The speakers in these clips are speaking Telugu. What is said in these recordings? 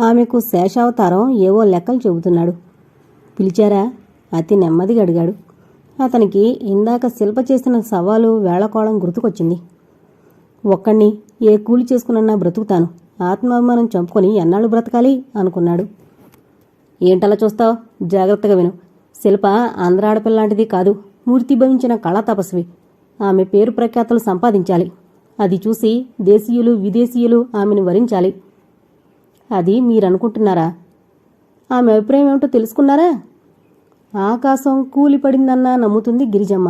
ఆమెకు శేషావతారం ఏవో లెక్కలు చెబుతున్నాడు. పిలిచారా? అతి నెమ్మదిగా అడిగాడు. అతనికి ఇందాక శిల్ప చేసిన సవాలు వేళకోళం గుర్తుకొచ్చింది. ఒక్కణ్ణి ఏ కూలి చేసుకునన్నా బ్రతుకుతాను. ఆత్మాభిమానం చంపుకొని ఎన్నాళ్ళు బ్రతకాలి? అనుకున్నాడు. ఏంటలా చూస్తావు? జాగ్రత్తగా విను. శిల్ప ఆంధ్ర ఆడపిల్లాంటిది కాదు. మూర్తిభవించిన కళా తపస్వి. ఆమె పేరు ప్రఖ్యాతలు సంపాదించాలి. అది చూసి దేశీయులు విదేశీయులు ఆమెను వరించాలి. అది మీరనుకుంటున్నారా? ఆమె అభిప్రాయం ఏమిటో తెలుసుకున్నారా? ఆకాశం కూలిపడిందన్నా నమ్ముతుంది గిరిజమ్మ.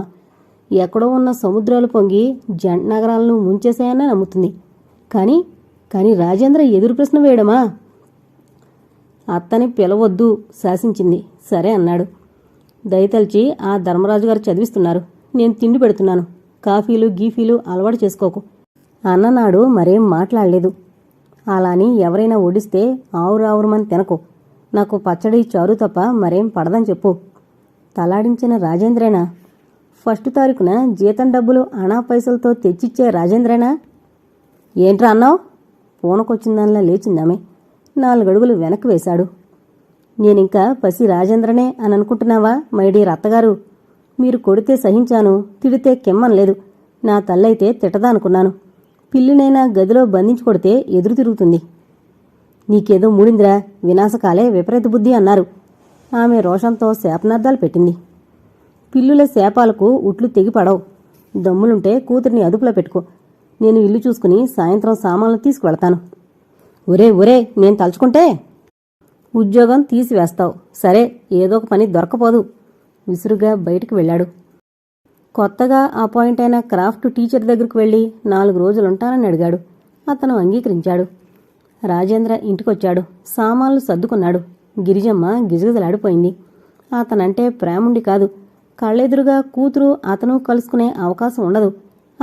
ఎక్కడో ఉన్న సముద్రాలు పొంగి జంట నగరాలను ముంచేశాయన్నా నమ్ముతుంది. కానీ కానీ రాజేంద్ర ఎదురు ప్రశ్న వేయడమా? అత్తని పిలవద్దు శాసించింది. సరే అన్నాడు. దయతలిచి ఆ ధర్మరాజు గారు చదివిస్తున్నారు. నేను తిండి పెడుతున్నాను. కాఫీలు గీఫీలు అలవాటు చేసుకోకు. అన్ననాడు మరేం మాట్లాడలేదు. అలాని ఎవరైనా ఒడిస్తే ఆవురావురమని తినకు. నాకు పచ్చడి చారు తప్ప మరేం పడదని చెప్పు. తలాడించిన రాజేంద్రేనా? ఫస్ట్ తారీఖున జీతం డబ్బులు అనా పైసలతో తెచ్చిచ్చే రాజేంద్రేనా? ఏంట్రా అన్నావు? పూనకొచ్చిందానిలా లేచిందామె. నాలుగడుగులు వెనక్కి వేశాడు. నేనింకా పసి రాజేంద్రనే అని అనుకుంటున్నావా మైడీ అత్తగారు? మీరు కొడితే సహించాను తిడితే కెమ్మనలేదు. నా తల్లైతే తిట్టదా అనుకున్నాను పిల్లినైనా గదిలో బంధించి కొడితే ఎదురు తిరుగుతుంది. నీకేదో మూడిందిరా వినాశకాలే విపరీత బుద్ధి అన్నారు. ఆమె రోషంతో శాపనార్థాలు పెట్టింది. పిల్లుల శాపాలకు ఉట్లు తెగిపడవు దమ్ములుంటే కూతురిని అదుపులో పెట్టుకో. నేను ఇల్లు చూసుకుని సాయంత్రం సామాన్లు తీసుకువెళ్తాను. ఒరే ఒరే నేను తలుచుకుంటే? ఉద్యోగం తీసివేస్తావు. సరే ఏదో ఒక పని దొరకపోదు. విసురుగా బయటికి వెళ్ళాడు. కొత్తగా అపాయింట్ అయిన క్రాఫ్ట్ టీచర్ దగ్గరకు వెళ్ళి నాలుగు రోజులుంటానని అడిగాడు. అతను అంగీకరించాడు. రాజేంద్ర ఇంటికొచ్చాడు. సామాన్లు సర్దుకున్నాడు. గిరిజమ్మ గిజగిజలాడిపోయింది. అతనంటే ప్రేముండి కాదు. కళ్ళెదురుగా కూతురు అతను కలుసుకునే అవకాశం ఉండదు.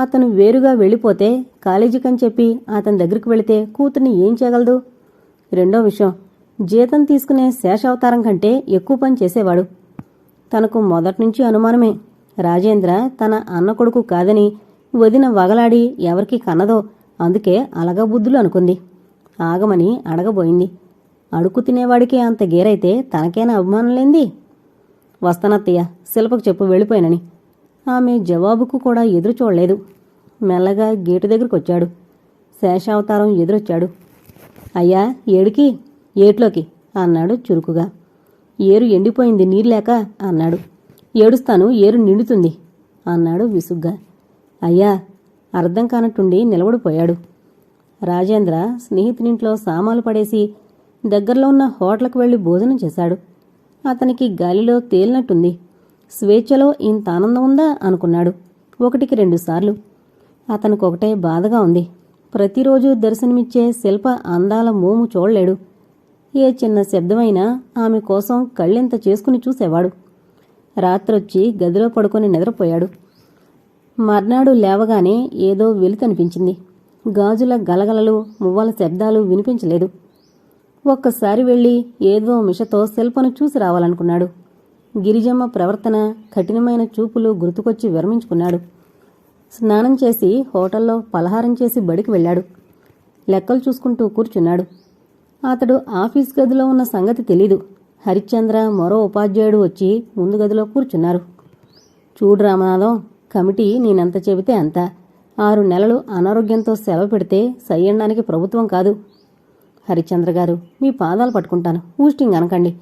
అతను వేరుగా వెళ్ళిపోతే కాలేజీకని చెప్పి అతని దగ్గరికి వెళితే కూతుర్ని ఏం చేయగలదు? రెండో విషయం. జీతం తీసుకునే శేషావతారం కంటే ఎక్కువ పని చేసేవాడు. తనకు మొదట్నుంచి అనుమానమే. రాజేంద్ర తన అన్న కొడుకు కాదని వదిన వగలాడి ఎవరికి కన్నదో అందుకే అలగబుద్ధులు అనుకుంది. ఆగమని అడగబోయింది. అడుకు తినేవాడికి అంత గేరైతే తనకేనా అభిమానం లేంది? వస్తానత్తయ్య శిల్పకు చెప్పు వెళ్ళిపోయానని. ఆమె జవాబుకు కూడా ఎదురు చూడలేదు. మెల్లగా గేటు దగ్గరకు వచ్చాడు శేషావతారం ఎదురొచ్చాడు. అయ్యా ఏడికి? ఏట్లోకి? అన్నాడు చురుకుగా. ఏరు ఎండిపోయింది నీరులేక అన్నాడు. ఏడుస్తాను ఏరు నిండుతుంది అన్నాడు విసుగ్గా. అయ్యా అర్థం కానట్టుండి నిలబడిపోయాడు. రాజేంద్ర స్నేహితునింట్లో సామాలు పడేసి దగ్గరలో ఉన్న హోటల్కి వెళ్ళి భోజనం చేశాడు. అతనికి గాలిలో తేలినట్టుంది. స్వేచ్ఛలో ఇంత ఆనందం ఉందా అనుకున్నాడు ఒకటికి రెండుసార్లు అతనికి ఒకటే బాధగా ఉంది. ప్రతిరోజు దర్శనమిచ్చే శిల్ప అందాల మోము చూడలేడు. ఏ చిన్న శబ్దమైనా ఆమె కోసం కళ్ళెంత చేసుకుని చూసేవాడు. రాత్రొచ్చి గదిలో పడుకొని నిద్రపోయాడు. మర్నాడు లేవగానే ఏదో వెలుతనిపించింది గాజుల గలగలలు మువ్వల శబ్దాలు వినిపించలేదు. ఒక్కసారి వెళ్ళి ఏదో మిషతో శిల్పను చూసి రావాలనుకున్నాడు. గిరిజమ్మ ప్రవర్తన కఠినమైన చూపులు గుర్తుకొచ్చి విరమించుకున్నాడు. స్నానం చేసి హోటల్లో పలహారం చేసి బడికి వెళ్ళాడు. లెక్కలు చూసుకుంటూ కూర్చున్నాడు. అతడు ఆఫీస్ గదిలో ఉన్న సంగతి తెలీదు. హరిశ్చంద్ర మరో ఉపాధ్యాయుడు వచ్చి ముందు గదిలో కూర్చున్నారు. చూడు రామనాథం కమిటీ నేనెంత చెబితే అంత. ఆరు నెలలు అనారోగ్యంతో సెలవు పెడితే సయ్యడానికి ప్రభుత్వం కాదు. హరిశ్చంద్ర గారు మీ పాదాలు పట్టుకుంటాను. ఊస్టింగ్ అనకండి.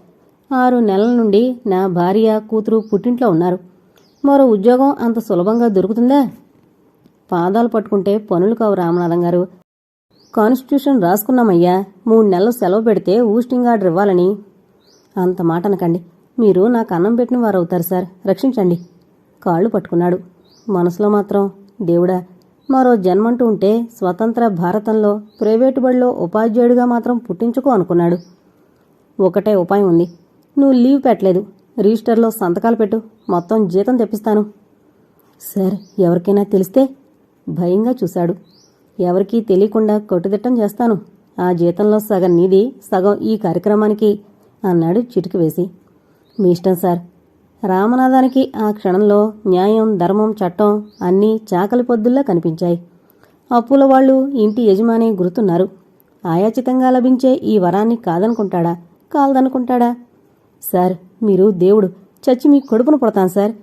ఆరు నెలల నుండి నా భార్య కూతురు పుట్టింట్లో ఉన్నారు. మరో ఉద్యోగం అంత సులభంగా దొరుకుతుందా? పాదాలు పట్టుకుంటే పనులు కావు రామనాథం గారు. కాన్స్టిట్యూషన్ రాసుకున్నామయ్యా. మూడు నెలలు సెలవు పెడితే ఊస్టింగ్ ఆర్డర్ ఇవ్వాలని అంత మాట అనకండి. మీరు నాకు అన్నం పెట్టిన వారు అవుతారు సార్. రక్షించండి. కాళ్ళు పట్టుకున్నాడు. మనసులో మాత్రం దేవుడా మరో జన్మంటూ ఉంటే స్వతంత్ర భారతంలో ప్రైవేటు బడిలో ఉపాధ్యాయుడిగా మాత్రం పుట్టించుకో అనుకున్నాడు. ఒకటే ఉపాయం ఉంది. నువ్వు లీవ్ పెట్టలేదు. రిజిస్టర్లో సంతకాలు పెట్టు. మొత్తం జీతం తెప్పిస్తాను. సార్ ఎవరికైనా తెలిస్తే భయంగా చూశాడు. ఎవరికీ తెలియకుండా కొట్టుదిట్టం చేస్తాను. ఆ జీతంలో సగం నీది సగం ఈ కార్యక్రమానికి అన్నాడు చిటికి వేసి. మీ ఇష్టం సార్. రామనాథానికి ఆ క్షణంలో న్యాయం ధర్మం చట్టం అన్నీ చాకలి పొద్దుల్లా కనిపించాయి. అప్పుల వాళ్ళు ఇంటి యజమాని గుర్తున్నారు. ఆయాచితంగా లభించే ఈ వరాన్ని కాదనుకుంటాడా? కాలదనుకుంటాడా? సార్ మీరు దేవుడు. చచ్చి మీ కడుపును పుడతాను సార్.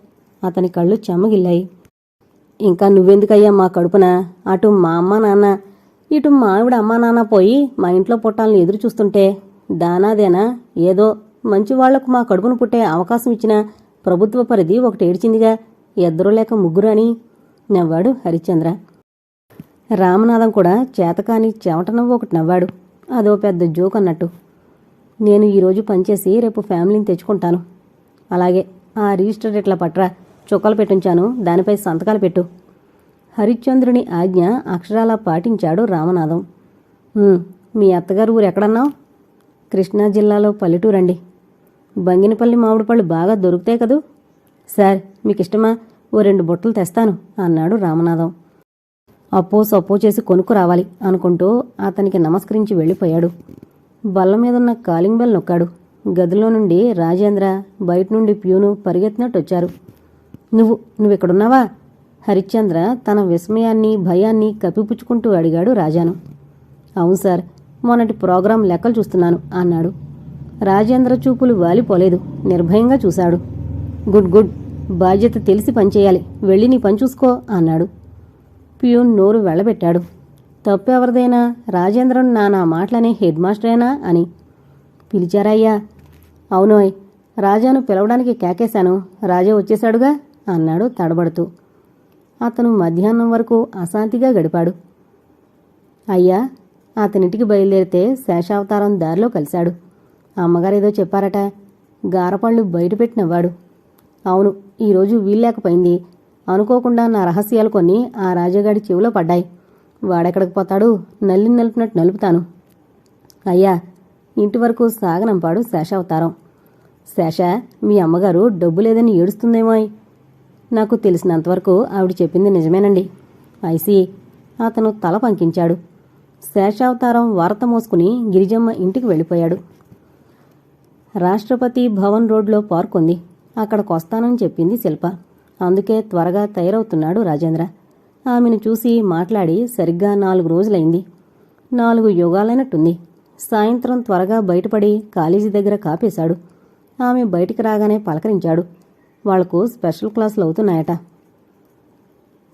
అతని కళ్ళు చెమ్మగిల్లాయి ఇంకా నువ్వెందుకయ్యా మా కడుపున? అటు మా అమ్మ నాన్న. ఇటు మా ఆవిడ అమ్మా నాన్న పోయి మా ఇంట్లో పుట్టాలని ఎదురు చూస్తుంటే దానాదేనా? ఏదో మంచి వాళ్ళకు మా కడుపును పుట్టే అవకాశం ఇచ్చిన ప్రభుత్వ పరిధి ఒకటి ఏడ్చిందిగా. ఇద్దరు లేక ముగ్గురు అని నవ్వాడు హరిశ్చంద్ర. రామనాథం కూడా చేతకాని చెమట నవ్వు ఒకటి నవ్వాడు. అదో పెద్ద జోక్ అన్నట్టు. నేను ఈరోజు పనిచేసి రేపు ఫ్యామిలీని తెచ్చుకుంటాను. అలాగే ఆ రిజిస్టర్ ఇట్లా పట్రా? చుక్కలు పెట్టించాను దానిపై సంతకాలు పెట్టు. హరిశ్చంద్రుని ఆజ్ఞ అక్షరాలా పాటించాడు రామనాథం మీ అత్తగారు ఊరు ఎక్కడన్నావు కృష్ణా జిల్లాలో పల్లెటూరండి బంగినపల్లి మామిడి పళ్ళు బాగా దొరుకుతాయి కదూ? సార్ మీకు ఇష్టమా ఓ రెండు బుట్టలు తెస్తాను అన్నాడు రామనాథం. అప్పో సప్పో చేసి కొనుక్కు రావాలి అనుకుంటూ అతనికి నమస్కరించి వెళ్ళిపోయాడు. బల్ల మీదున్న కాలింగ్ బెల్ నొక్కాడు. గదిలో నుండి రాజేంద్ర బయట నుండి ప్యూను పరిగెత్తినట్టు వచ్చారు నువ్వు నువ్వెక్కడున్నావా? హరిశ్చంద్ర తన విస్మయాన్ని భయాన్ని కప్పిపుచ్చుకుంటూ అడిగాడు రాజాను. అవును సార్ మొన్నటి ప్రోగ్రాం లెక్కలు చూస్తున్నాను అన్నాడు. రాజేంద్ర చూపులు వాలిపోలేదు. నిర్భయంగా చూశాడు. Good good. బాధ్యత తెలిసి పనిచేయాలి. వెళ్ళి నీ పని చూసుకో అన్నాడు. ప్యూన్ నోరు వెళ్ళబెట్టాడు తప్పెవరిదైనా? రాజేంద్రన్ నా నా మాటలనే హెడ్ మాస్టరేనా అని. పిలిచారయ్యా. అవునోయ్ రాజాను పిలవడానికి కేకేశాను. రాజా వచ్చేశాడుగా అన్నాడు తడబడుతూ. అతను మధ్యాహ్నం వరకు అశాంతిగా గడిపాడు. అయ్యా అతనింటికి బయలుదేరితే శేషావతారం దారిలో కలిశాడు. అమ్మగారేదో చెప్పారట. గారపళ్ళు బయటపెట్టినవ్వాడు అవును ఈరోజు వీల్లేకపోయింది. అనుకోకుండా నా రహస్యాలు కొన్ని ఆ రాజాగాడి చెవిలో పడ్డాయి. వాడెక్కడికి పోతాడు? నల్లి నలుపునట్టు నలుపుతాను. అయ్యా ఇంటి వరకు సాగనంపాడు శేషావతారం. శేష మీ అమ్మగారు డబ్బు లేదని ఏడుస్తుందేమోయ్? నాకు తెలిసినంతవరకు ఆవిడ చెప్పింది నిజమేనండి. ఐసి అతను తల పంకించాడు. శేషావతారం వార్త మోసుకుని గిరిజమ్మ ఇంటికి వెళ్ళిపోయాడు. రాష్ట్రపతి భవన్ రోడ్లో పార్క్ ఉంది అక్కడికి వస్తానని చెప్పింది శిల్ప. అందుకే త్వరగా తయారవుతున్నాడు రాజేంద్ర. ఆమెను చూసి మాట్లాడి సరిగ్గా నాలుగు రోజులైంది. నాలుగు యుగాలైనట్టుంది. సాయంత్రం త్వరగా బయటపడి కాలేజీ దగ్గర కాపేశాడు. ఆమె బయటికి రాగానే పలకరించాడు. వాళ్ళకు స్పెషల్ క్లాసులు అవుతున్నాయట.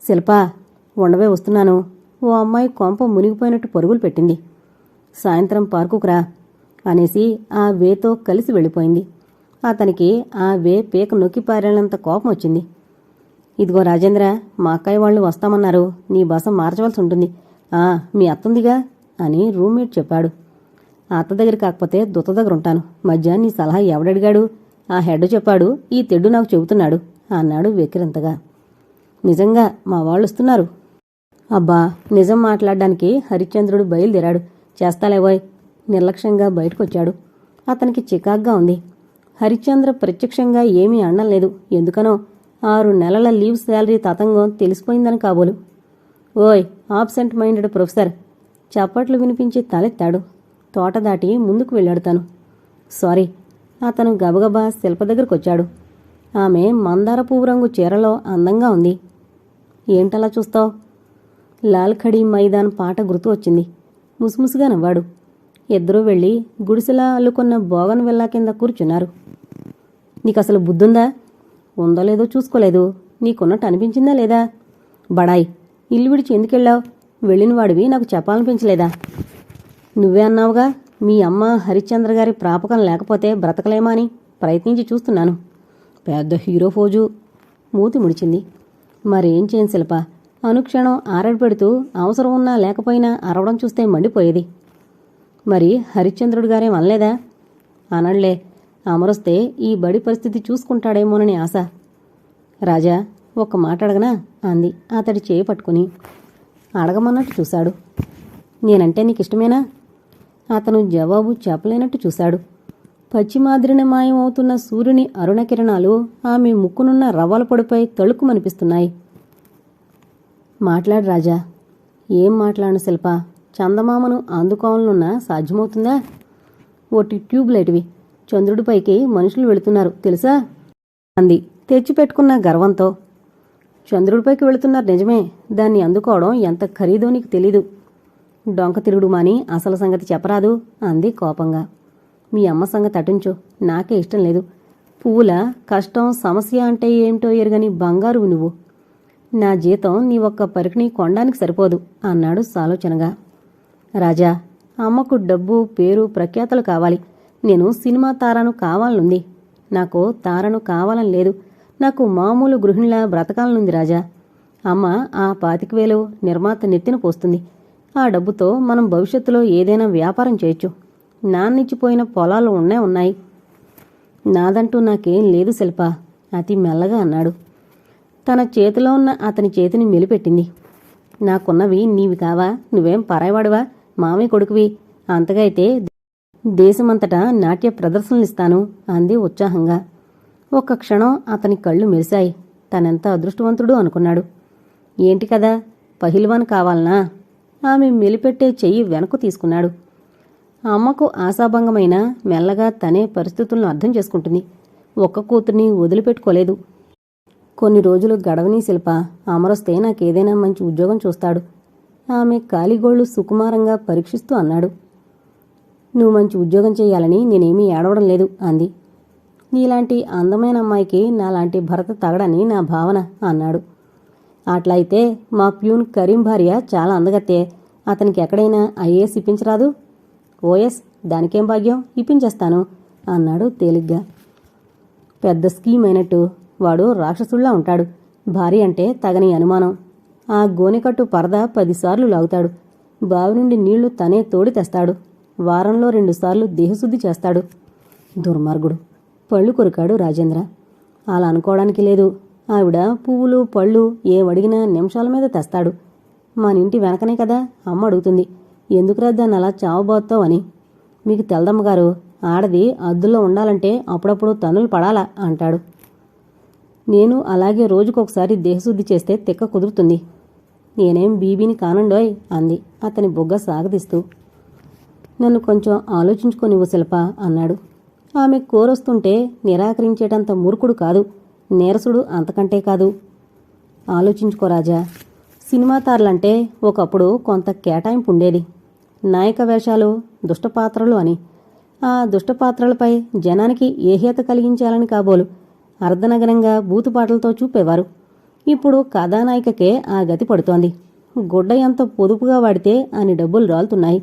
శిల్ప ఉండవే వస్తున్నాను. ఓ అమ్మాయి కొంప మునిగిపోయినట్టు పరుగులు పెట్టింది. సాయంత్రం పార్కుకురా అనేసి ఆ వేతో కలిసి వెళ్ళిపోయింది. అతనికి ఆ వే పీక నొక్కిపారేనంత కోపం వచ్చింది. ఇదిగో రాజేంద్ర మా అక్కయ్య వాళ్ళు వస్తామన్నారు. నీ బస మార్చవలసి ఉంటుంది. ఆ మీ అత్తుందిగా అని రూమ్మేట్ చెప్పాడు. ఆ అత్త దగ్గర కాకపోతే దుత్త దగ్గర ఉంటాను. మధ్య నీ సలహా ఎవడడిగాడు? ఆ హెడ్ చెప్పాడు ఈ తెడ్డు నాకు చెబుతున్నాడు అన్నాడు వెక్కిరింతగా నిజంగా మా వాళ్ళు వస్తున్నారు. అబ్బా నిజం మాట్లాడడానికి హరిశ్చంద్రుడు బయలుదేరాడు. చేస్తాలేవోయ్ నిర్లక్ష్యంగా బయటకొచ్చాడు. అతనికి చికాగ్గా ఉంది. హరిశ్చంద్ర ప్రత్యక్షంగా ఏమీ అనలేదు ఎందుకనో ఆరు నెలల లీవ్ శాలరీ తతంగం తెలిసిపోయిందని కాబోలు. ఓయ్ ఆబ్సెంట్ మైండెడ్ ప్రొఫెసర్ చప్పట్లు వినిపించి తలెత్తాడు. తోట దాటి ముందుకు వెళ్ళాడు తను. సారీ అతను గబగబా శిల్ప దగ్గరకొచ్చాడు. ఆమె మందార పువ్వు రంగు చీరలో అందంగా ఉంది. ఏంటలా చూస్తావు? లాల్ఖడీ మైదాన్ పాట గుర్తు వచ్చింది. ముసుముసుగా నవ్వాడు. ఇద్దరూ వెళ్ళి గుడిసెలా అల్లుకున్న బోగన్ వెళ్ళా కింద కూర్చున్నారు. నీకు అసలు బుద్ధుందా? ఉందో లేదో చూసుకోలేదు. నీకున్నట్టు అనిపించిందా లేదా? బడాయ్ ఇల్లు విడిచి ఎందుకెళ్ళావు వెళ్ళిన వాడివి నాకు చెప్పాలనిపించలేదా? నువ్వే అన్నావుగా మీ అమ్మ హరిశ్చంద్ర గారి ప్రాపకం లేకపోతే బ్రతకలేమా అని ప్రయత్నించి చూస్తున్నాను. పెద్ద హీరో ఫోజు. మూతి ముడిచింది. మరేం చేయను శిల్ప? అనుక్షణం ఆరడిపెడుతూ అవసరం ఉన్నా లేకపోయినా అరవడం చూస్తే మండిపోయేది. మరి హరిశ్చంద్రుడు గారేం అనలేదా? అనళ్ళే అమరొస్తే ఈ బడి పరిస్థితి చూసుకుంటాడేమోనని ఆశ. రాజా ఒక్క మాట అడగనా అంది అతడి చేయి పట్టుకుని. అడగమన్నట్టు చూశాడు. నేనంటే నీకు ఇష్టమేనా అతను జవాబు చెప్పలేనట్టు చూశాడు. పశ్చిమాద్రిన మాయమవుతున్న సూర్యుని అరుణకిరణాలు ఆమె ముక్కునున్న రవ్వల పొడిపై తళుక్కుమనిపిస్తున్నాయి మాట్లాడు రాజా. ఏం మాట్లాడను శిల్ప? చందమామను అందుకోవాలనున్నా సాధ్యమవుతుందా? ఒకటి ట్యూబ్ లైట్వి చంద్రుడిపైకి మనుషులు వెళుతున్నారు తెలుసా? అంది. తెచ్చిపెట్టుకున్న గర్వంతో. చంద్రుడిపైకి వెళుతున్నారు నిజమే. దాన్ని అందుకోవడం ఎంత ఖరీదో నీకు తెలీదు. డొంక తిరుగుడు మాని అసలు సంగతి చెప్పరాదు అంది కోపంగా. మీ అమ్మ సంగతి అటుంచు. నాకే ఇష్టం లేదు. పువ్వుల కష్టం సమస్య అంటే ఏమిటో ఎరుగని బంగారు నువ్వు. నా జీతం నీ ఒక్క పరికిణి కొనడానికి సరిపోదు అన్నాడు సాలోచనగా. రాజా అమ్మకు డబ్బు పేరు ప్రఖ్యాతలు కావాలి. నేను సినిమా తారను కావాలనుంది. నాకు తారను కావాలని లేదు. నాకు మామూలు గృహిణిలా బ్రతకాలనుంది రాజా. అమ్మ ఆ పాతిక వేలు నిర్మాత నెత్తిన పోస్తుంది. ఆ డబ్బుతో మనం భవిష్యత్తులో ఏదైనా వ్యాపారం చేయొచ్చు. నాన్నిచ్చిపోయిన పొలాలు ఉన్నాయి ఉన్నాయి. నాదంటూ నాకేం లేదు శిల్ప అతి మెల్లగా అన్నాడు. తన చేతిలో ఉన్న అతని చేతిని మెలిపెట్టింది. నాకున్నవి నీవి కావా? నువ్వేం పరాయవాడువా? మామయ్య కొడుకువి. అంతగా అయితే దేశమంతటా నాట్య ప్రదర్శనలిస్తాను అంది ఉత్సాహంగా. ఒక్క క్షణం అతని కళ్ళు మెరిశాయి. తనెంత అదృష్టవంతుడు అనుకున్నాడు. ఏంటి కదా? పహిల్వాన్ కావాలనా? ఆమె మెలిపెట్టే చెయ్యి వెనక్కు తీసుకున్నాడు. అమ్మకు ఆశాభంగమైన మెల్లగా తనే పరిస్థితులను అర్థం చేసుకుంటుంది. ఒక్క కూతుర్ని వదిలిపెట్టుకోలేదు. కొన్ని రోజులు గడవని శిల్ప. అమరొస్తే నాకేదైనా మంచి ఉద్యోగం చూస్తాడు. ఆమె కాలిగోళ్ళు సుకుమారంగా పరీక్షిస్తూ అన్నాడు. నువ్వు మంచి ఉద్యోగం చేయాలని నేనేమీ ఏడవడం లేదు అంది. నీలాంటి అందమైన అమ్మాయికి నాలాంటి భర్త తగడని నా భావన అన్నాడు. అట్లా అయితే మా ప్యూన్ కరీం భార్య చాలా అందగత్తే. అతనికి ఎక్కడైనా ఐఏఎస్ ఇప్పించరాదు? ఓఎస్ దానికేం భాగ్యం? ఇప్పించేస్తాను అన్నాడు తేలిగ్గా. పెద్ద స్కీమ్ అయినట్టు. వాడు రాక్షసుల్లా ఉంటాడు. భార్య అంటే తగని అనుమానం. ఆ గోనెకట్టు పరద పదిసార్లు లాగుతాడు. బావి నుండి నీళ్ళు తనే తోడి తెస్తాడు. వారంలో రెండుసార్లు దేహశుద్ధి చేస్తాడు. దుర్మార్గుడు. పళ్ళు కొరికాడు రాజేంద్ర. అలా అనుకోవడానికి లేదు. ఆవిడ పువ్వులు పళ్ళు ఏమడిగినా నిమిషాల మీద తెస్తాడు. మన ఇంటి వెనకనే కదా అమ్మ అడుగుతుంది. ఎందుకురా దాన్ని అలా చావబోతావు అని. మీకు తెల్దమ్మగారు ఆడది అద్దుల్లో ఉండాలంటే అప్పుడప్పుడు తనులు పడాలా అంటాడు. నేను అలాగే రోజుకొకసారి దేహశుద్ధి చేస్తే తిక్క కుదురుతుంది. నేనేం బీబీని కానండోయ్ అంది. అతని బొగ్గ సాగదీస్తూ. నన్ను కొంచెం ఆలోచించుకోనివ్వు శిల్ప అన్నాడు. ఆమె కోరొస్తుంటే నిరాకరించేటంత మూర్ఖుడు కాదు. నీరసుడు అంతకంటే కాదు. ఆలోచించుకో రాజా. సినిమా తారలంటే ఒకప్పుడు కొంత కేటాయింపు ఉండేది నాయక వేషాలు దుష్టపాత్రలు అని. ఆ దుష్టపాత్రలపై జనానికి ఏహ్యత కలిగించాలని కాబోలు? అర్ధనగరంగా బూతుపాటలతో చూపేవారు. ఇప్పుడు కథానాయికకే ఆ గతి పడుతోంది. గుడ్డ ఎంత పొదుపుగా వాడితే అని డబ్బులు రాలుతున్నాయి.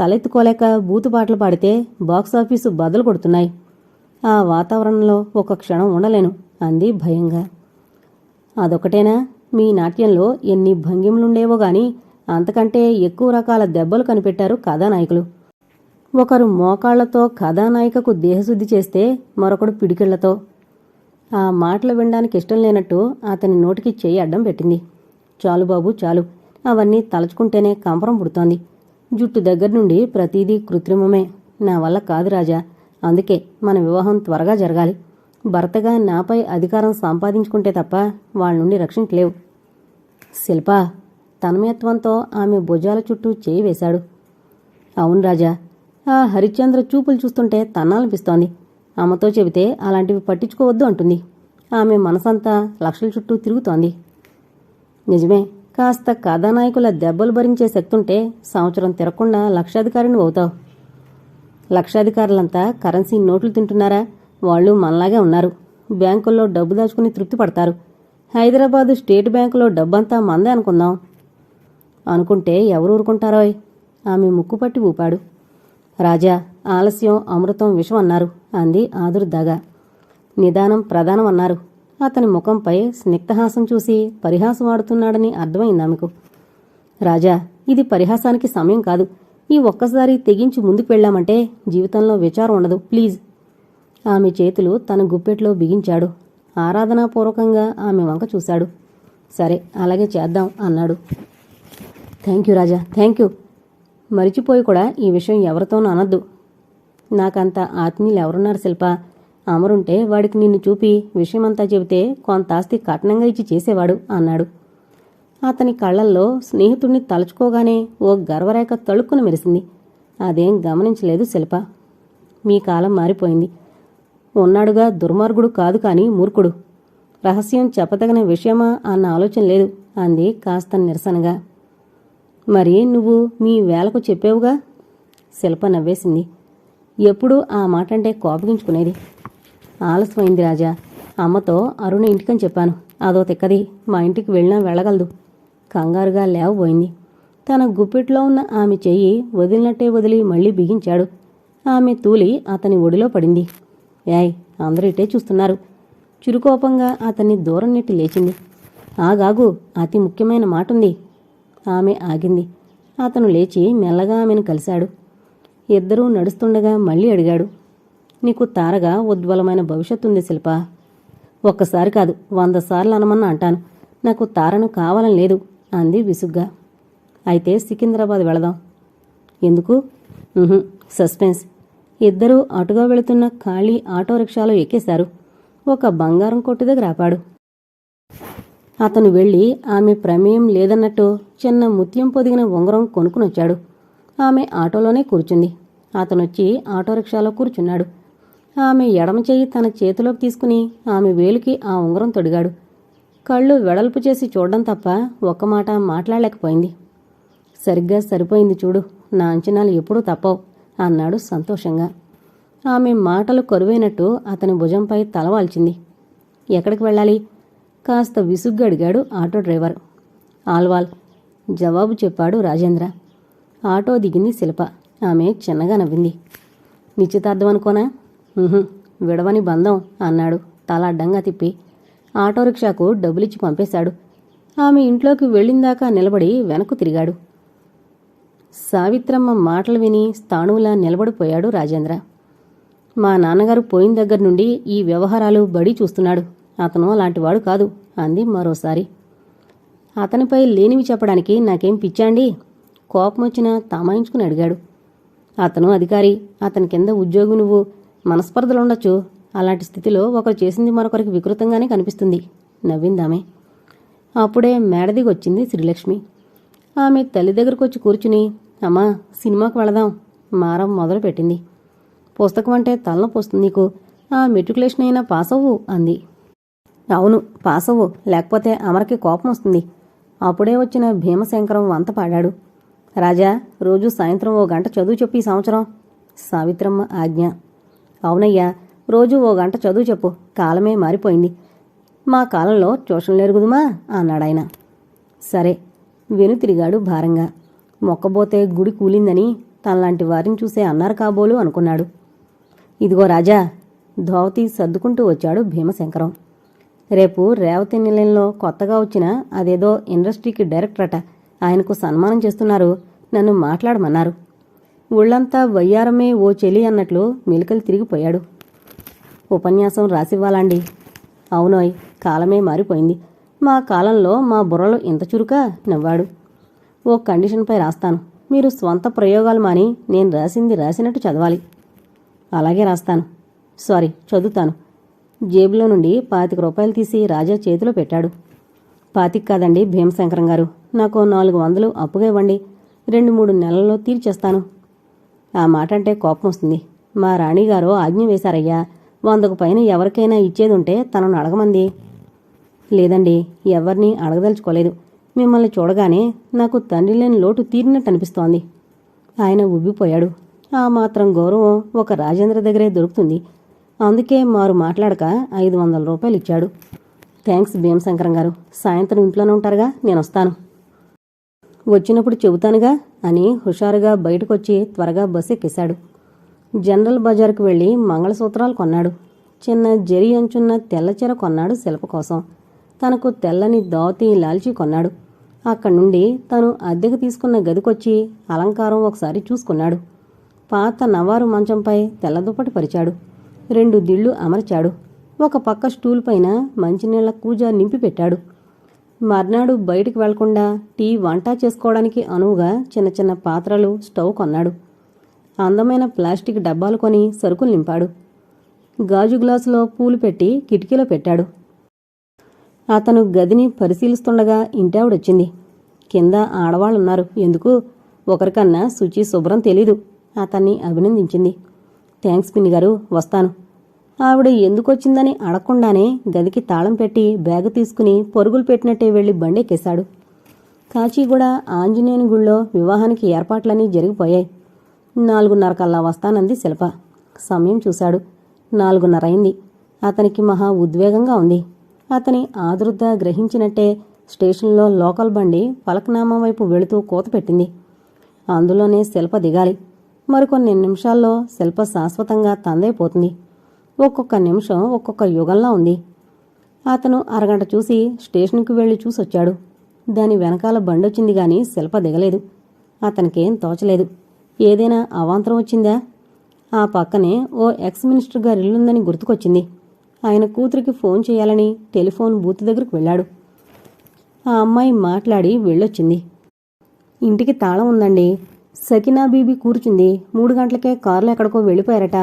తలెత్తుకోలేక బూతుపాటలు పాడితే బాక్సాఫీసు బదులు కొడుతున్నాయి. ఆ వాతావరణంలో ఒక క్షణం ఉండలేను అంది భయంగా. అదొకటేనా? మీ నాట్యంలో ఎన్ని భంగిములుండేవో గాని అంతకంటే ఎక్కువ రకాల దెబ్బలు కనిపెట్టారు కథానాయకులు. ఒకరు మోకాళ్ళతో కథానాయికకు దేహశుద్ధి చేస్తే మరొకడు పిడికిళ్ళతో. ఆ మాటలు వినడానికి ఇష్టం లేనట్టు అతని నోటికి చేయి అడ్డం పెట్టింది. చాలు బాబు చాలు. అవన్నీ తలుచుకుంటేనే కంపరం పుడుతోంది. జుట్టు దగ్గర నుండి ప్రతిదీ కృత్రిమమే. నా వల్ల కాదు రాజా. అందుకే మన వివాహం త్వరగా జరగాలి. భర్తగా నాపై అధికారం సంపాదించుకుంటే తప్ప వాళ్ళ నుండి రక్షించలేవు. శిల్ప తన్మయత్వంతో ఆమె భుజాల చుట్టూ చేయి వేశాడు. అవును రాజా. ఆ హరిశ్చంద్ర చూపులు చూస్తుంటే తన్నాలనిపిస్తోంది. అమ్మతో చెబితే అలాంటివి పట్టించుకోవద్దు అంటుంది. ఆమె మనసంతా లక్షల చుట్టూ తిరుగుతోంది. నిజమే కాస్త కథానాయకుల దెబ్బలు భరించే శక్తుంటే సంవత్సరం తిరగకుండా లక్షాధికారిని అవుతావు. లక్షాధికారులంతా కరెన్సీ నోట్లు తింటున్నారా? వాళ్ళు మనలాగే ఉన్నారు. బ్యాంకుల్లో డబ్బు దాచుకుని తృప్తి పడతారు. హైదరాబాదు స్టేట్ బ్యాంకులో డబ్బంతా మందే అనుకుందాం. అనుకుంటే ఎవరు ఊరుకుంటారోయ్? ఆమె ముక్కు పట్టి ఊపాడు. రాజా ఆలస్యం అమృతం విషం అన్నారు. అంది ఆదుర్దాగా. నిదానం ప్రధానం అన్నారు అతని ముఖంపై స్నిగ్ధహాసం చూసి పరిహాసం ఆడుతున్నాడని అర్థమైంది ఆమెకు రాజా ఇది పరిహాసానికి సమయం కాదు. ఈ ఒక్కసారి తెగించి ముందుకు వెళ్ళామంటే జీవితంలో విచారం ఉండదు. ప్లీజ్. ఆమె చేతులు తన గుప్పెట్లో బిగించాడు. ఆరాధనాపూర్వకంగా ఆమె వంక చూశాడు. సరే అలాగే చేద్దాం అన్నాడు. Thank you Raja thank you మరిచిపోయి కూడా ఈ విషయం ఎవరితోనూ అనద్దు. నాకంత ఆత్మీయులు ఎవరున్నారు శిల్ప? అమరుంటే వాడికి నిన్ను చూపి విషయమంతా చెబితే కొంత ఆస్తి కఠినంగా ఇచ్చి చేసేవాడు అన్నాడు. అతని కళ్ళల్లో స్నేహితుణ్ణి తలుచుకోగానే ఓ గర్వరేఖ తళుక్కున మెరిసింది. అదేం గమనించలేదు శిల్ప. మీ కాలం మారిపోయింది. ఉన్నాడుగా దుర్మార్గుడు కాదు కాని మూర్ఖుడు. రహస్యం చెప్పదగిన విషయమా అన్న ఆలోచన లేదు అంది కాస్త నిరసనగా. మరి నువ్వు మీ వేలకు చెప్పావుగా? శిల్ప నవ్వేసింది. ఎప్పుడూ ఆ మాట అంటే కోపగించుకునేది. ఆలస్యమైంది రాజా. అమ్మతో అరుణ ఇంటికని చెప్పాను. అదో తిక్కది. మా ఇంటికి వెళ్ళినా వెళ్ళగలదు. కంగారుగా లేవబోయింది. తన గుప్పిట్లో ఉన్న ఆమె చెయ్యి వదిలినట్టే వదిలి మళ్ళీ బిగించాడు. ఆమె తూలి అతని ఒడిలో పడింది. యాయ్ అందరూ ఇటే చూస్తున్నారు. చురుకోపంగా అతన్ని దూరం నెట్టి లేచింది. ఆగాగు అతి ముఖ్యమైన మాట ఉంది ఆమె ఆగింది. అతను లేచి మెల్లగా ఆమెను కలిశాడు. ఇద్దరూ నడుస్తుండగా మళ్ళీ అడిగాడు. నీకు తారగా ఉజ్వలమైన భవిష్యత్తు ఉంది శిల్ప. ఒక్కసారి కాదు వంద సార్లు అనమన్నా అంటాను. నాకు తారను కావాలని లేదు అంది విసుగ్గా. అయితే సికింద్రాబాద్ వెళదాం. ఎందుకు? సస్పెన్స్. ఇద్దరూ అటుగా వెళుతున్న ఖాళీ ఆటో రిక్షాలో ఎక్కేశారు. ఒక బంగారం కొట్టు దగ్గర ఆపాడు. అతను వెళ్ళి ఆమె ప్రమేయం లేదన్నట్టు చిన్న ముత్యం పొదిగిన ఉంగరం కొనుక్కునొచ్చాడు. ఆమె ఆటోలోనే కూర్చుంది. అతనొచ్చి ఆటో రిక్షాలో కూర్చున్నాడు. ఆమె ఎడమ చేయి తన చేతిలోకి తీసుకుని ఆమె వేలికి ఆ ఉంగరం తొడిగాడు. కళ్ళు వెడల్పు చేసి చూడడం తప్ప ఒక్క మాట మాట్లాడలేకపోయింది. సరిగ్గా సరిపోయింది చూడు నా అంచనాలు ఎప్పుడూ తప్పవు అన్నాడు సంతోషంగా. ఆమె మాటలు కరువైనట్టు అతని భుజంపై తలవాల్చింది ఎక్కడికి వెళ్ళాలి? కాస్త విసుగ్గా అడిగాడు ఆటో డ్రైవర్. ఆల్వాల్ జవాబు చెప్పాడు రాజేంద్ర. ఆటో దిగింది శిల్ప. ఆమె చిన్నగా నవ్వింది. నిశ్చితార్థం అనుకోనా? విడవని బంధం అన్నాడు. తల అడ్డంగా తిప్పి. ఆటో రిక్షాకు డబ్బులిచ్చి పంపేశాడు. ఆమె ఇంట్లోకి వెళ్ళిందాకా నిలబడి వెనక్కు తిరిగాడు. సావిత్రమ్మ మాటలు విని స్థాణువులా నిలబడిపోయాడు రాజేంద్ర. మా నాన్నగారు పోయిన దగ్గర నుండి ఈ వ్యవహారాలు బడి చూస్తున్నాడు. అతను అలాంటివాడు కాదు అంది మరోసారి. అతనిపై లేనివి చెప్పడానికి నాకేం పిచ్చాండి కోపం వచ్చినా తమాయించుకుని అడిగాడు. అతను అధికారి అతని కింద ఉద్యోగి నువ్వు మనస్పర్ధలుండొచ్చు. అలాంటి స్థితిలో ఒకరు చేసింది మరొకరికి వికృతంగానే కనిపిస్తుంది నవ్విందామె. అప్పుడే మేడదిగొచ్చింది శ్రీలక్ష్మి. ఆమె తల్లి దగ్గరకు వచ్చి కూర్చుని అమ్మా సినిమాకు వెళదాం మారం మొదలుపెట్టింది. పుస్తకం అంటే తలనొప్పి వస్తుంది నీకు ఆ మెట్రికులేషన్ అయినా పాస్ అవ్వు అంది. అవును పాస్ అవ్వు లేకపోతే అమరకి కోపం వస్తుంది. అప్పుడే వచ్చిన భీమశంకరం వంత పాడాడు. రాజా రోజు సాయంత్రం ఓ గంట చదువు చెప్పు ఈ సంవత్సరం. సావిత్రమ్మ ఆజ్ఞ. అవునయ్యా రోజు ఓ గంట చదువు చెప్పు. కాలమే మారిపోయింది. మా కాలంలో ట్యూషన్ లేరుగుదుమా? అన్నాడాయన. సరే వెనుతిరిగాడు భారంగా. మొక్కబోతే గుడి కూలిందని తనలాంటి వారిని చూసే అన్నారు కాబోలు అనుకున్నాడు. ఇదిగో రాజా ధోవతి సర్దుకుంటూ వచ్చాడు భీమశంకరం. రేపు రేవతి నిలయంలో కొత్తగా వచ్చిన అదేదో ఇండస్ట్రీకి డైరెక్టర్ అట ఆయనకు సన్మానం చేస్తున్నారు. నన్ను మాట్లాడమన్నారు. ఊళ్ళంతా వయ్యారమే ఓ చెలి అన్నట్లు మెలికలు తిరిగిపోయాడు. ఉపన్యాసం రాసివ్వాలండి. అవునోయ్ కాలమే మారిపోయింది. మా కాలంలో మా బుర్రలో ఇంత చురుకా? నవ్వాడు. ఓ కండిషన్పై రాస్తాను. మీరు స్వంత ప్రయోగాలు మాని నేను రాసింది రాసినట్టు చదవాలి. అలాగే రాస్తాను. సారీ చదువుతాను. జేబులో నుండి పాతిక రూపాయలు తీసి రాజా చేతిలో పెట్టాడు. పాతిక్ కాదండి భీమశంకరం గారు. నాకు నాలుగు వందలు అప్పుగా ఇవ్వండి. రెండు మూడు నెలల్లో తీర్చేస్తాను. ఆ మాట అంటే కోపం వస్తుంది. మా రాణిగారు ఆజ్ఞ వేశారయ్యా. వందకు పైన ఎవరికైనా ఇచ్చేది ఉంటే తనను అడగమంది. లేదండి ఎవరిని అడగదలుచుకోలేదు. మిమ్మల్ని చూడగానే నాకు తండ్రి లేని లోటు తీరినట్టు అనిపిస్తోంది. ఆయన ఉబ్బిపోయాడు. ఆ మాత్రం గౌరవం ఒక రాజేంద్ర దగ్గరే దొరుకుతుంది. అందుకే మారు మాట్లాడక ఐదు వందల రూపాయలు ఇచ్చాడు. థ్యాంక్స్ భీమశంకరం గారు. సాయంత్రం ఇంట్లోనే ఉంటారుగా నేను వస్తాను వచ్చినప్పుడు చెబుతానుగా అని హుషారుగా బయటకొచ్చి త్వరగా బస్సు ఎక్కేశాడు జనరల్ బజార్కు వెళ్ళి మంగళసూత్రాలు కొన్నాడు. చిన్న జరి అంచున్న తెల్లచీర కొన్నాడు శిల్ప కోసం. తనకు తెల్లని దోతి లాల్చి కొన్నాడు. అక్కడి నుండి తను అద్దెకు తీసుకున్న గదికొచ్చి అలంకారం ఒకసారి చూసుకున్నాడు. పాత నవారు మంచంపై తెల్లదుప్పటి పరిచాడు. రెండు దిళ్ళు అమర్చాడు. ఒక పక్క స్టూల్ పైన మంచినీళ్ళ కూజ నింపి పెట్టాడు. మర్నాడు బయటికి వెళ్ళకుండా టీ వంట చేసుకోవడానికి అనువుగా చిన్న చిన్న పాత్రలు స్టవ్ కొన్నాడు. అందమైన ప్లాస్టిక్ డబ్బాలు కొని సరుకులు నింపాడు. గాజు గ్లాసులో పూలు పెట్టి కిటికీలో పెట్టాడు. అతను గదిని పరిశీలిస్తుండగా ఇంటావిడొచ్చింది కింద ఆడవాళ్ళున్నారు. ఎందుకు? ఒకరికన్నా శుచి శుభ్రం తెలీదు. అతన్ని అభినందించింది. థ్యాంక్స్ పిన్ని గారు వస్తాను. ఆవిడ ఎందుకొచ్చిందని అడగకుండానే గదికి తాళం పెట్టి బ్యాగు తీసుకుని పరుగులు పెట్టినట్టే వెళ్ళి బండెక్కేశాడు. కాచిగూడ ఆంజనేయుని గుళ్ళో వివాహానికి ఏర్పాట్లన్నీ జరిగిపోయాయి. నాలుగున్నర కల్లా వస్తానంది శిల్ప. సమయం చూశాడు. నాలుగున్నర అయింది అతనికి మహా ఉద్వేగంగా ఉంది. అతని ఆదుర్ద గ్రహించినట్టే స్టేషన్లో లోకల్ బండి పలక్నామం వైపు వెళుతూ కూత పెట్టింది. అందులోనే శిల్ప దిగాలి. మరికొన్ని నిమిషాల్లో శిల్ప శాశ్వతంగా తందైపోతుంది. ఒక్కొక్క నిమిషం ఒక్కొక్క యుగంలా ఉంది. అతను అరగంట చూసి స్టేషన్కి వెళ్ళి చూసొచ్చాడు. దాని వెనకాల బండొచ్చింది గాని శిల్ప దిగలేదు. అతనికేం తోచలేదు. ఏదైనా అవాంతరం వచ్చిందా? ఆ పక్కనే ఓ ఎక్స్ మినిస్టర్ గారి ఇల్లుందని గుర్తుకొచ్చింది. ఆయన కూతురికి ఫోన్ చేయాలని టెలిఫోన్ బూత్ దగ్గరకు వెళ్ళాడు. ఆ అమ్మాయి మాట్లాడి వెళ్ళొచ్చింది. ఇంటికి తాళం ఉందండి. సకినా బీబీ కూర్చుంది. మూడు గంటలకే కారులో ఎక్కడికో వెళ్ళిపోయారట.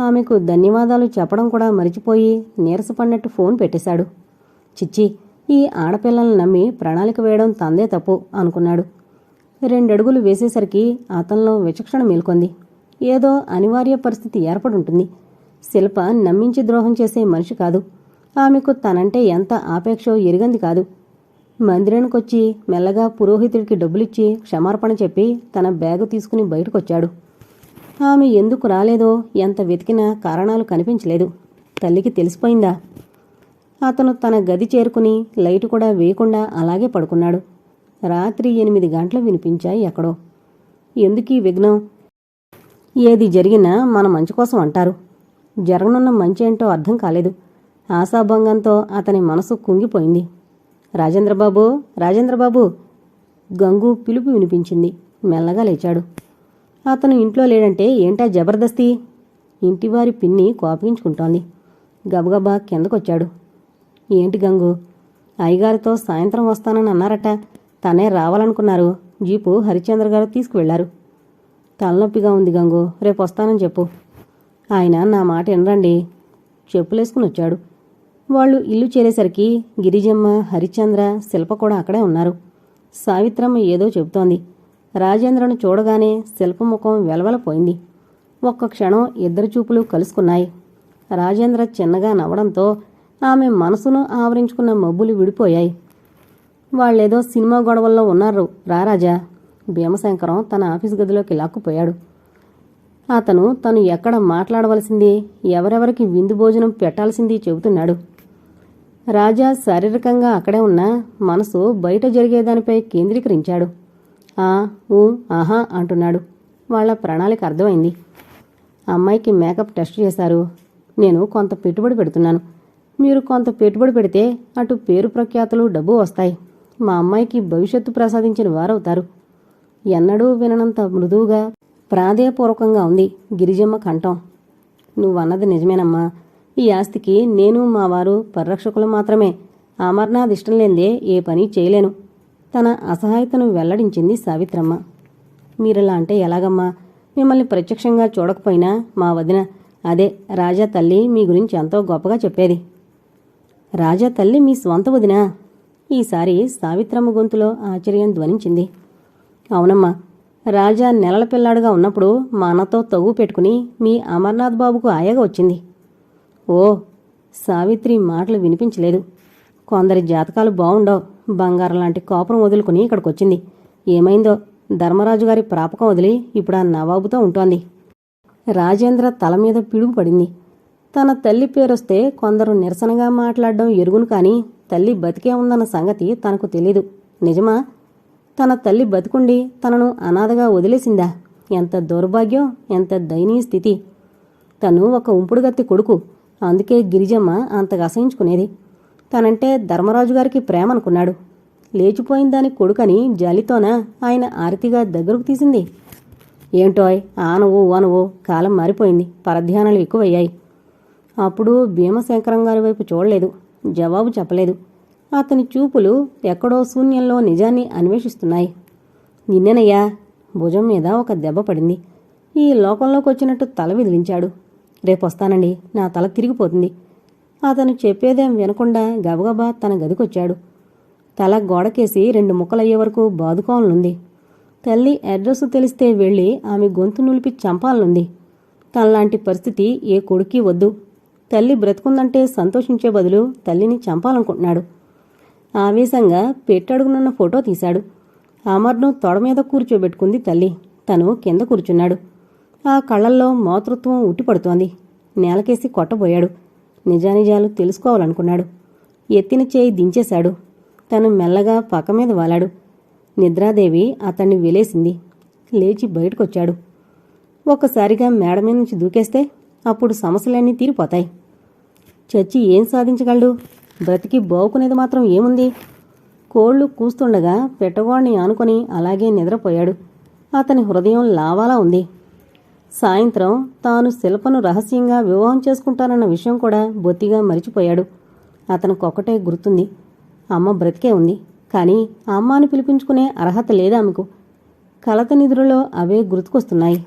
ఆమెకు ధన్యవాదాలు చెప్పడం కూడా మరిచిపోయి నీరసపడినట్టు ఫోన్ పెట్టేశాడు. చిచ్చి ఈ ఆడపిల్లల్ని నమ్మి ప్రణాళిక వేయడం తందే తప్పు అనుకున్నాడు. రెండడుగులు వేసేసరికి అతనిలో విచక్షణ మేల్కొంది. ఏదో అనివార్య పరిస్థితి ఏర్పడుంటుంది. శిల్ప నమ్మించి ద్రోహం చేసే మనిషి కాదు. ఆమెకు తనంటే ఎంత ఆపేక్షో ఎరిగంది కాదు. మందిరానికొచ్చి మెల్లగా పురోహితుడికి డబ్బులిచ్చి క్షమార్పణ చెప్పి తన బ్యాగు తీసుకుని బయటకొచ్చాడు. ఆమె ఎందుకు రాలేదో ఎంత వెతికినా కారణాలు కనిపించలేదు. తల్లికి తెలిసిపోయిందా? అతను తన గది చేరుకుని లైటు కూడా వేయకుండా అలాగే పడుకున్నాడు. రాత్రి ఎనిమిది గంటలు వినిపించాయి ఎక్కడో. ఎందుకీ విఘ్నం? ఏది జరిగినా మన మంచి కోసం అంటారు. జరగనున్న మంచి ఏంటో అర్థం కాలేదు. ఆశాభంగంతో అతని మనసు కుంగిపోయింది. రాజేంద్రబాబు రాజేంద్రబాబు! గంగు పిలుపు వినిపించింది. మెల్లగా లేచాడు. అతను ఇంట్లో లేడంటే ఏంటా జబర్దస్తి? ఇంటివారి పిన్ని కోపగించుకుంటోంది. గబగబా కిందకొచ్చాడు. ఏంటి గంగు? అయ్యగారితో సాయంత్రం వస్తానని అన్నారట. తనే రావాలనుకున్నారు. జీపు హరిశ్చంద్ర గారు తీసుకువెళ్ళారు. తలనొప్పిగా ఉంది గంగు. రేపు వస్తానని చెప్పు. ఆయన నా మాట వినరండి. చెప్పులేసుకుని వచ్చాడు. వాళ్ళు ఇల్లు చేరేసరికి గిరిజమ్మ హరిశ్చంద్ర శిల్ప కూడా అక్కడే ఉన్నారు. సావిత్రమ్మ ఏదో చెబుతోంది. రాజేంద్రను చూడగానే శిల్పముఖం వెలవలపోయింది. ఒక్క క్షణం ఇద్దరు చూపులు కలుసుకున్నాయి. రాజేంద్ర చిన్నగా నవ్వడంతో ఆమె మనసును ఆవరించుకున్న మబ్బులు విడిపోయాయి. వాళ్ళేదో సినిమా గొడవల్లో ఉన్నారు రారాజా భీమశంకరం తన ఆఫీస్ గదిలోకి లాక్కుపోయాడు. అతను తను ఎక్కడ మాట్లాడవలసింది ఎవరెవరికి విందు భోజనం పెట్టాల్సింది చెబుతున్నాడు. రాజా శారీరకంగా అక్కడే ఉన్నా మనసు బయట జరిగేదానిపై కేంద్రీకరించాడు. ఆ ఊ ఆహా అంటున్నాడు. వాళ్ళ ప్రణాళిక అర్థమైంది. అమ్మాయికి మేకప్ టెస్ట్ చేశారు. నేను కొంత పెట్టుబడి పెడుతున్నాను. మీరు కొంత పెట్టుబడి పెడితే అటు పేరు ప్రఖ్యాతులు డబ్బు వస్తాయి. మా అమ్మాయికి భవిష్యత్తు ప్రసాదించిన వారవుతారు. ఎన్నడూ విననంత మృదువుగా ప్రాధేయపూర్వకంగా ఉంది గిరిజమ్మ కంఠం. నువ్వన్నది నిజమేనమ్మా. ఈ ఆస్తికి నేను మా వారు పరిరక్షకులు మాత్రమే. అమర్నాథ్ ఇష్టం లేదే ఏ పని చేయలేను. తన అసహాయతను వెల్లడించింది సావిత్రమ్మ. మీరిలా అంటే ఎలాగమ్మా? మిమ్మల్ని ప్రత్యక్షంగా చూడకపోయినా మా వదిన అదే రాజా తల్లి మీ గురించి ఎంతో గొప్పగా చెప్పేది. రాజా తల్లి మీ స్వంత వదినా? ఈసారి సావిత్రమ్మ గొంతులో ఆశ్చర్యం ధ్వనించింది. అవునమ్మా. రాజా నెలల పిల్లాడుగా ఉన్నప్పుడు మా అన్నతో తగు పెట్టుకుని మీ అమర్నాథ్ బాబుకు ఆయాగా వచ్చింది. ఓ సావిత్రి మాటలు వినిపించలేదు. కొందరి జాతకాలు బావుండవు. బంగారం లాంటి కోపం వదులుకుని ఇక్కడికి వచ్చింది ఏమైందో? ధర్మరాజు గారి ప్రాపకం వదిలి ఇప్పుడు ఆ నవాబుతో ఉంటోంది. రాజేంద్ర తల మీద పిడుగు పడింది. తన తల్లి పేరొస్తే కొందరు నిరసనగా మాట్లాడడం ఎరుగును కాని తల్లి బతికే ఉందన్న సంగతి తనకు తెలీదు. నిజమా? తన తల్లి బతుకుండి తనను అనాథగా వదిలేసిందా? ఎంత దౌర్భాగ్యం ఎంత దయనీయ స్థితి. తను ఒక ఉంపుడుగత్తి కొడుకు. అందుకే గిరిజమ్మ అంతగా అసహించుకునేది. తనంటే ధర్మరాజు గారికి ప్రేమ అనుకున్నాడు లేచిపోయిన దాని కొడుకని జాలితోనా ఆయన ఆరతిగా దగ్గరకు తీసింది. ఏంటోయ్ ఆనవు ఓనవు కాలం మారిపోయింది పరధ్యానాలు ఎక్కువయ్యాయి. అప్పుడు భీమశంకరం గారి వైపు చూడలేదు జవాబు చెప్పలేదు. అతని చూపులు ఎక్కడో శూన్యంలో నిజాన్ని అన్వేషిస్తున్నాయి. నిన్ననయ్యా భుజం మీద ఒక దెబ్బ పడింది. ఈ లోకంలోకి వచ్చినట్టు తల విదిలించాడు. రేపొస్తానండి నా తల తిరిగిపోతుంది. అతను చెప్పేదేం వినకుండా గబగబా తన గదికొచ్చాడు. తల గోడకేసి రెండు ముక్కలయ్యే వరకు బాదుకోవాలనుంది తల్లి అడ్రస్ తెలిస్తే వెళ్ళి ఆమె గొంతు నులిపి చంపాలనుంది. తనలాంటి పరిస్థితి ఏ కొడుక్కి వద్దు. తల్లి బ్రతుకుందంటే సంతోషించే బదులు తల్లిని చంపాలనుకుంటున్నాడు. ఆవేశంగా పెట్టడుగునున్న ఫోటో తీశాడు. అమర్ను తొడ మీద కూర్చోబెట్టుకుంది తల్లి. తను కింద కూర్చున్నాడు. ఆ కళ్ళల్లో మాతృత్వం ఉట్టిపడుతోంది. నేలకేసి కొట్టబోయాడు. నిజానిజాలు తెలుసుకోవాలనుకున్నాడు. ఎత్తిన చేయి దించేశాడు. తను మెల్లగా పక్క మీద వాలాడు. నిద్రాదేవి అతన్ని వెలేసింది. లేచి బయటకొచ్చాడు. ఒక్కసారిగా మేడ మీద నుంచి దూకేస్తే అప్పుడు సమస్యలన్నీ తీరిపోతాయి. చచ్చి ఏం సాధించగలడు? బ్రతికి బావుకునేది మాత్రం ఏముంది? కోళ్ళు కూస్తుండగా పెట్టగోడిని ఆనుకొని అలాగే నిద్రపోయాడు. అతని హృదయం లావాలా ఉంది. సాయంత్రం తాను శిల్పను రహస్యంగా వివాహం చేసుకుంటానన్న విషయం కూడా బొత్తిగా మరిచిపోయాడు. అతనికొకటే గుర్తుంది. అమ్మ బ్రతికే ఉంది కానీ అమ్మ అని పిలిపించుకునే అర్హత లేదా ఆమెకు కలత నిధులలో అవే గుర్తుకొస్తున్నాయి.